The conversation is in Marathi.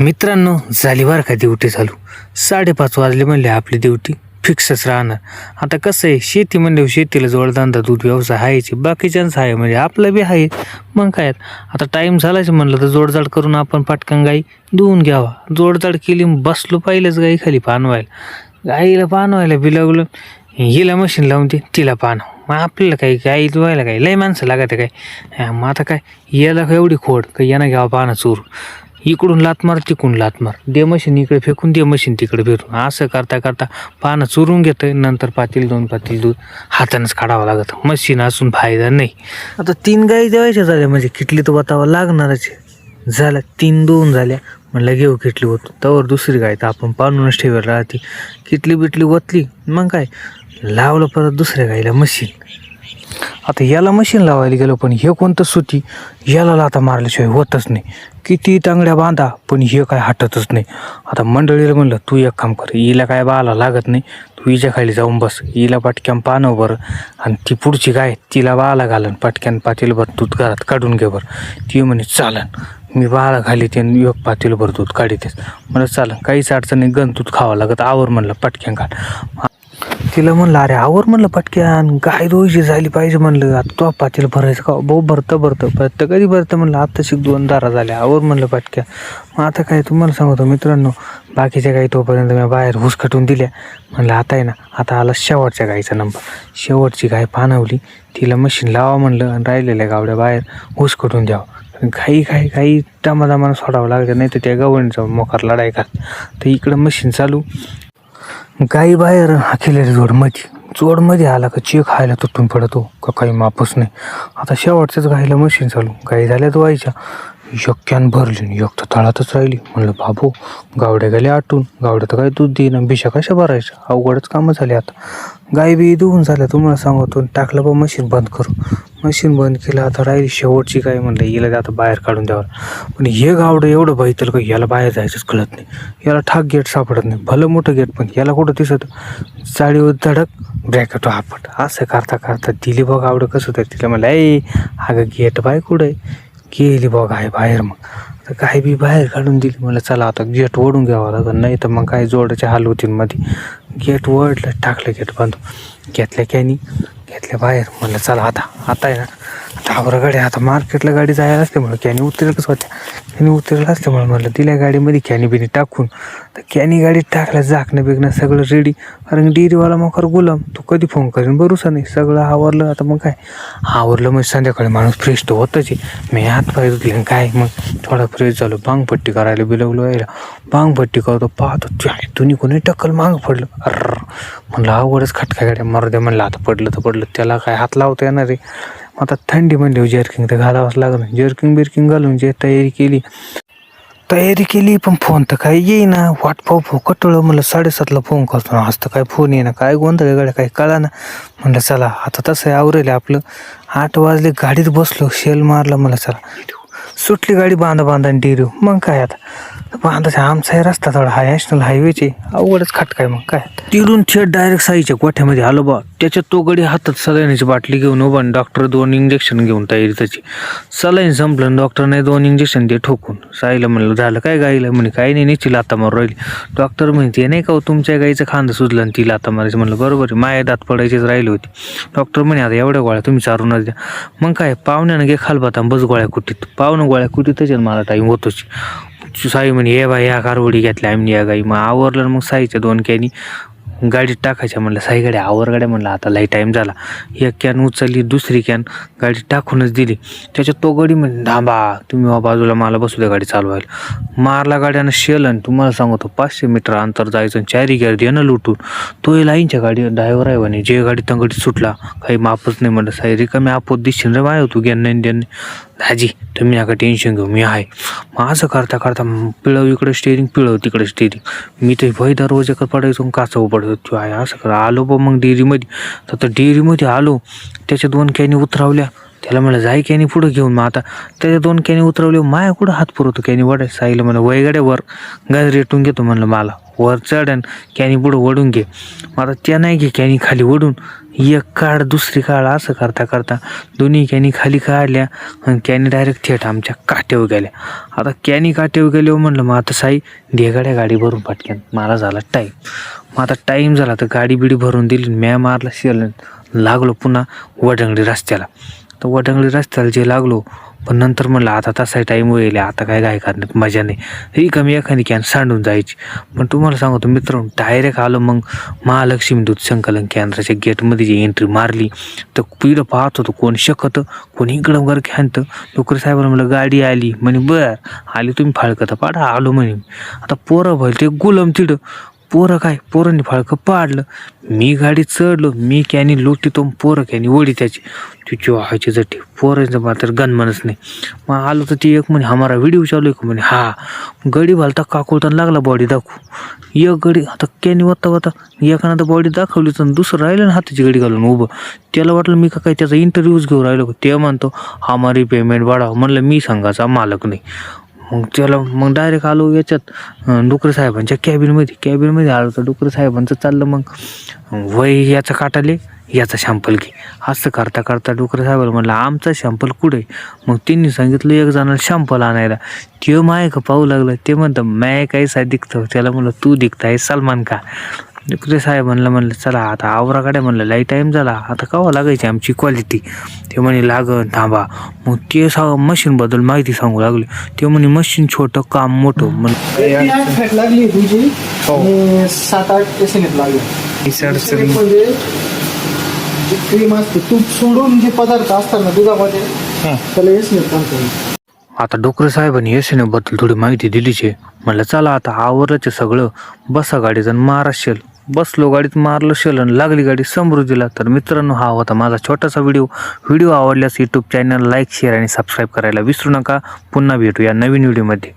मित्रांनो झाली बरं का ड्युटी चालू? साडेपाच वाजले म्हणले आपली ड्युटी. फिक्सच राहणार. आता कसं आहे शेती म्हणल्यावर शेतीला जोडधंदा दूध व्यवसाय आहेच बाकीच्यांचा आहे म्हणजे आपलं बी आहे मग काय आता? टाईम झालाच म्हणलं तर जोडजाड करून आपण पटकन गाई धुवून घ्यावा. जोडजाड केली मग बसलो पाहिलंच गाई खाली पानवायला. गाईला पानवायला बिलावलं हिला मशीन लावून दे तिला पानव. मग आपल्याला काही गाई धुवायला काही लय माणसं लागत काय? मग आता काय? याला एवढी खोड का यानं घ्यावा पानं चोर इकडून लात मार तिकडून लात मार. दे मशीन इकडे फेकून दे मशीन तिकडे फिरून असं करता करता पानं चुरून घेतं नंतर पातील दोन पातील दूध हातानेच काढावं लागत. मशीन असून फायदा नाही. आता तीन गाई जेवायच्या झाल्या म्हणजे किटली तर बतावं लागणारच आहे. झाल्या तीन दोन झाल्या. म्हणलं घेऊ किटली होतो तवर दुसरी गाय तर आपण पाणूनच ठेवायला राहते. किटली बिटली ओतली मग काय? लावलं परत दुसऱ्या गाईला मशीन. आता याला मशीन लावायला गेलो पण हे कोणतं सुती? याला लाता मारल्याशिवाय होतच नाही. किती तांगड्या बांधा पण हे काय हटतच नाही. आता मंडळीला म्हणलं तू एक काम कर हिला काय बाला लागत नाही तू हिच्या खाली जाऊन बस. हिला पाटक्यान पानं बरं आणि ती पुढची गाय तिला बाला घालन. पाटक्यान पातील भर दूध घरात काढून घे बरं. ती म्हणे चालन मी बाळा खाली ते योग पातील भर दूध काढीतेस. मला चालन काहीच अडचण नाही गण दूध खावं लागत आवर म्हणलं पटक्यान काढ. तिला म्हणलं अरे आवर म्हणलं पटक्यान गाय दोषी झाली पाहिजे म्हणलं. आता तो पातील भरायचं का? भाऊ भरतं भरतं. भरतं कधी भरतं म्हणलं? आता शिक दोन दारा झाल्या आवर म्हणलं पटक्या मग आता काय तुम्हाला सांगतो मित्रांनो बाकीच्या गाई तोपर्यंत मी बाहेर हुसकटून दिल्या. म्हणलं आता आहे ना आता आला शेवटच्या गाईचा नंबर. शेवटची गाय पानवली तिला मशीन लावा म्हणलं आणि राहिलेल्या गावड्या बाहेर हुसकटून द्यावं. घाई घाई घाई दमादमानं सोडावं लागतं नाही तर त्या गवळणीचा मोकार लढाई का तर इकडं मशीन चालू. गाई बाहेर हाकेलेल्या जोडमध्ये. जोडमध्ये आला का चेक खायला तुटून पडतो का काही मापच नाही. आता शेवटच्याच गाईला मशीन चालू. गाई झाल्या तर व्हायच्या यक्क्यान भरली आणि तर तळातच राहिली. म्हणलं बाबू गावड्या गेल्या आटून. गावड्या तर काय दूध देईन बिशा कशा भरायच्या? अवघडच कामं झाले आता. गाय बी धुवून झाल्या तुम्हाला सांगतो. टाकलं बा मशीन बंद करू. मशीन बंद केलं आता राहिली शेवटची काय म्हणलं हिला आता बाहेर काढून द्यावं. पण हे गावडं एवढं बैतल का याला बाहेर जायचंच कळत नाही. याला ठाक गेट सापडत नाही. भलं मोठं गेट पण याला कुठं दिसत? चाळीवर धडक ब्रॅकेट आपट असं करता करता दिली बघ गावडं कसं तर. तिला म्हणलं ऐ हा गेट बाय कुठं आहे? गेली बघ आहे बाहेर मग. तर काय बी बाहेर काढून दिली. मला चला आता गेट ओढून घ्यावं लागेल नाही तर मग काय जोडाचे हाल होतील मध्ये गेट ओढलं टाकलं गेट बांधून घेतल्या कॅनी घेतल्या बाहेर. म्हणलं चला आता आता आहे ना. दहावर गाडी आता मार्केटला गाडी जायला असल्यामुळे कॅनी उतरेलच होत्या. कॅनी उतरेल असल्यामुळे म्हणलं दिल्या गाडीमध्ये कॅनी बिनी टाकून. तर कॅनी गाडीत टाकल्या झाकणं बिकणं सगळं रेडी कारण डेअरीवाला मोकार गुलाम तू कधी फोन करेन? भरूसा नाही. सगळं आवरलं आता मग काय? आवरलं मग संध्याकाळी माणूस फ्रेश तर होतच आहे. मी हात पाय धुतले काय? मग थोडा फ्रेश झालो बांगपट्टी करायला बिलवलो यायला. बांगपट्टी करतो पाहतो त्या तुम्ही कोणी टक्कल मागं पडलं. अर म्हणलं अवघडच खटका गाड्या मारू दे म्हणलं आता पडलं तर पडलं त्याला काय हात लावता येणार आहे? मग आता थंडी म्हणली हो, जर्किंग तर घालावंच लागलं. जर्किंग बिर्किंग घालून जे तयारी केली तयारी केली पण फोन तर काही येईना. वाट पाहू पाहू कटळं म्हणलं साडेसातला फोन करतो आज तर काय फोन येईना. काय गोंधळ गाड्या काही कळा ना म्हणलं चला आता तसं आहे आवरेल आपलं. आठ वाजले गाडीत बसलो शेल मारला म्हणलं चला सुटली गाडी बांधा बांधा आणि डिरू. मग काय आता? बांधाचा आमचा रस्ता थोडा हाय नॅशनल हायवेचे अवघडच खटकाय मग काय? तिडून थेट डायरेक्ट साईच्या गोठ्यामध्ये आलो बा. त्याच्यात तो गडी हातात सलाईनची बाटली घेऊन उभा डॉक्टर दोन इंजेक्शन घेऊन तयारी त्याची. सलाईन संपलं डॉक्टरने दोन इंजेक्शन दे ठोकून. साईला म्हणलं झालं काय गाईला? म्हणे काही नाही निची लाता मारू राहिली. डॉक्टर म्हणते नाही का हो, तुमच्या गाईचं खांदा सुजलं आणि ती लाता मारायचं? म्हणलं बरोबर आहे माया दात पडायचीच राहिली होती. डॉक्टर म्हणे आता एवढ्या गोळ्या तुम्ही चारूनच द्या मग काय पाहुण्यानं घे खालबाता बस गोळ्या कुटीत. पाहुणं गोळ्या कुटीतच त्याच्यात मला टाईम होतोच साई म्हणे हे बाई या कारवडी घेतल्या आम्ही या गाई. मग आवरलं मग साईच्या दोन कॅनी गाडीत टाकायच्या म्हणलं साई गाडी आवर गाड्या म्हणलं आता लई टाईम झाला. एक कॅन उचलली दुसरी कॅन गाडी टाकूनच दिली. त्याच्यात तो गाडी म्हणजे धाबा तुम्ही बाजूला मला बसू द्या गाडी चालवायला. मारला गाड्यानं शेल आणि तुम्हाला सांगतो पाचशे मीटर अंतर जायचं आणि चारी गेअर दे लुटून. तो लाईनच्या गाडी ड्रायव्हर आहे म्हणे जे गाडी तंगडीत सुटला काही मापच नाही म्हणलं साई रिकामी आपत दिसशील रे माय तू घेणं नाही देणं. दाजी तुम्ही नका टेन्शन घेऊ मी आहे. मग असं करता करता पिळव इकडे स्टेरिंग पिळव तिकडं स्टेरिंग मी ते भय दरवाजा कर पडायचो काचावर तू आहे असं करा आलो बा मग डेअरीमध्ये. तर डेअरीमध्ये आलो त्याच्या दोन कॅनी उतरावल्या. त्याला म्हणलं जाय कॅनी पुढं घेऊन मग आता. त्याच्या दोन कॅनी उतरवले माया कुठं हात पुरवतो कॅनी? वाढाय साईला म्हणलं वयगड्यावर गाय रेटून घेतो म्हणलं मला. वर चढन कॅनी पुढं ओढून घे. मग आता त्या नाही घे कॅनी खाली ओढून एक काढ दुसरी काढ असं करता करता दोन्ही कॅनी खाली काढल्या आणि कॅनी डायरेक्ट थेट आमच्या काट्यावर गेल्या. आता कॅनी काट्यावर गेल्यावर म्हणलं मग आता साई देगाड्या गाडी भरून पटक्यान मला झाला टाईम मग आता टाईम झाला तर गाडी बिडी भरून दिली म्या मारला शिरलं लागलो पुन्हा वडंगडी रस्त्याला. तर वडंगडी रस्त्याला जे लागलो पण नंतर म्हणलं आता तसा टाईम होईल आता काय काय करण्यात मजा नाही. ही कमी एखादी कॅन सांडून जायची. पण तुम्हाला सांगतो मित्र डायरेक्ट आलो मग महालक्ष्मी दूध संकलन केंद्राच्या गेटमध्ये जी एंट्री मारली तर पिढं पाहत होतो कोण शकतं कोणी इकडं वगैरे खेळतं नोकरी साहेबांना म्हणलं गाडी आली. म्हणे बर आली तुम्ही फाळकत तर पाडा आलो म्हणे. आता पोरं भरले ते गुलम तिडं पोरं काय? पोरांनी फाळकं पाडलं. मी गाडीत चढलो मी कॅनी लोटीतो पोरं कॅनी ओढी त्याची. तिची व्हायची जटी पोरांचं मात्र गनमनच नाही. मग आलो तर ती एक म्हणे हमारा व्हिडिओ चालू आहे म्हणे हा. गडी घालता काकुळताना लागला बॉडी दाखवू एक गडी आता कॅनी वत्ता वत्ता एकानं तर बॉडी दाखवली तर दुसरं राहिलं ना हाताची गडी घालून उभं. त्याला वाटलं मी का काय त्याचा इंटरव्ह्यूज घेऊन राहिलो ते म्हणतो हमारी पेमेंट वाढावं. म्हणलं मी सांगायचा मालक नाही. मग त्याला मग डायरेक्ट आलो याच्यात डुकर डुकरे साहेबांच्या कॅबिनमध्ये कॅबिनमध्ये आलो तर डुकरे साहेबांचं चाललं मग. वय याचा काटाले याचा शॅम्पल घे. असं करता करता डुकरे साहेबाला म्हणलं आमचा शॅम्पल कुठे? मग त्यांनी सांगितलं एक जणाला शॅम्पल आणायला. ते माय का पाहू लागलं. ते म्हणतं माय काहीसा दिखतं. त्याला म्हणलं तू दिखताय सलमान का? डुकरे साहेब म्हणलं म्हणलं चला आता आवराकडे म्हणलं लाई टाईम झाला. आता कावा लागायची आमची क्वालिटी ते म्हणे लागन थांबा. मग ते सा मशीनबद्दल माहिती सांगू लागले. ते म्हणे मशीन छोटं काम मोठं ती आठ फॅट लागली तुझी आणि सात आठ लागले. म्हणजे जे क्रीम असते तूप सोडून जे पदार्थ असतात ना दुधामध्ये त्याला एसएनएफ म्हणतो आता डोकरे साहेबांनी येशने बद्दल थोडी माहिती दिलीच म्हणलं चला आता आवरच सगळं. बसा आणि मारा शेल बसलो गाडीत मारलं शलन लागली गाडी समृद्धीला. तर मित्रांनो हा होता माझा छोटासा व्हिडिओ. व्हिडिओ आवडल्यास यूट्यूब चॅनल लाईक शेअर आणि सबस्क्राईब करायला विसरू नका. पुन्हा भेटू या नवीन व्हिडिओमध्ये.